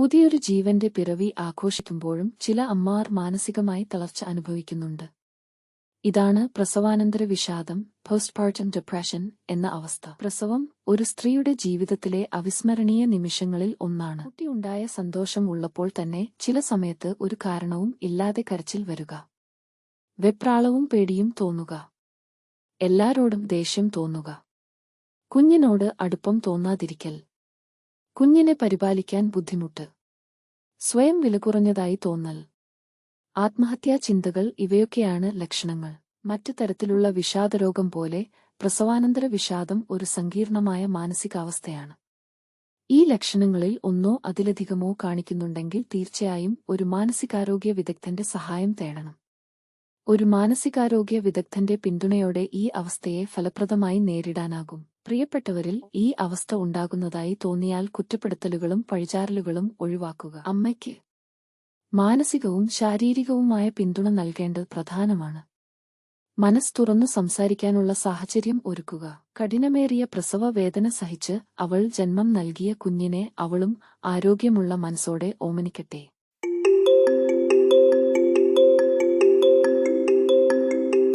പുതിയൊരു ജീവന്റെ പിറവി ആഘോഷിക്കുമ്പോഴും ചില അമ്മമാർ മാനസികമായി തളർച്ച അനുഭവിക്കുന്നുണ്ട്. ഇതാണ് പ്രസവാനന്തര വിഷാദം പോസ്റ്റ്പാർട്ടം ഡിപ്രഷൻ എന്ന അവസ്ഥ. പ്രസവം ഒരു സ്ത്രീയുടെ ജീവിതത്തിലെ അവിസ്മരണീയ നിമിഷങ്ങളിൽ ഒന്നാണ്. കുട്ടിയുണ്ടായ സന്തോഷം ഉള്ളപ്പോൾ തന്നെ ചില സമയത്ത് ഒരു കാരണവും ഇല്ലാതെ കരച്ചിൽ വരുക. വെപ്രാളവും പേടിയും തോന്നുക. എല്ലാരോടും ദേഷ്യം തോന്നുക. കുഞ്ഞിനോട് അടുപ്പം തോന്നാതിരിക്കൽ. കുഞ്ഞിനെ പരിപാലിക്കാൻ ബുദ്ധിമുട്ട്. സ്വയം വിലകുറഞ്ഞതായി തോന്നൽ. ആത്മഹത്യാ ചിന്തകൾ ഇവയൊക്കെയാണ് ലക്ഷണങ്ങൾ. മറ്റു തരത്തിലുള്ള വിഷാദരോഗം പോലെ പ്രസവാനന്തര വിഷാദം ഒരു സങ്കീർണമായ മാനസികാവസ്ഥയാണ്. ഈ ലക്ഷണങ്ങളിൽ ഒന്നോ അതിലധികമോ കാണിക്കുന്നുണ്ടെങ്കിൽ തീർച്ചയായും ഒരു മാനസികാരോഗ്യ വിദഗ്ധന്റെ സഹായം തേടണം. ഒരു മാനസികാരോഗ്യ വിദഗ്ധന്റെ പിന്തുണയോടെ ഈ അവസ്ഥയെ ഫലപ്രദമായി നേരിടാനാകും. പ്രിയപ്പെട്ടവരിൽ ഈ അവസ്ഥ ഉണ്ടാകുന്നതായി തോന്നിയാൽ കുറ്റപ്പെടുത്തലുകളും പഴിചാരലുകളും ഒഴിവാക്കുക. അമ്മയ്ക്ക് മാനസികവും ശാരീരികവുമായ പിന്തുണ നൽകേണ്ടത് പ്രധാനമാണ്. മനസ് തുറന്നു സംസാരിക്കാനുള്ള സാഹചര്യം ഒരുക്കുക. കഠിനമേറിയ പ്രസവ വേദന സഹിച്ച് അവൾ ജന്മം നൽകിയ കുഞ്ഞിനെ അവളും ആരോഗ്യമുള്ള മനസ്സോടെ ഓമനിക്കട്ടെ.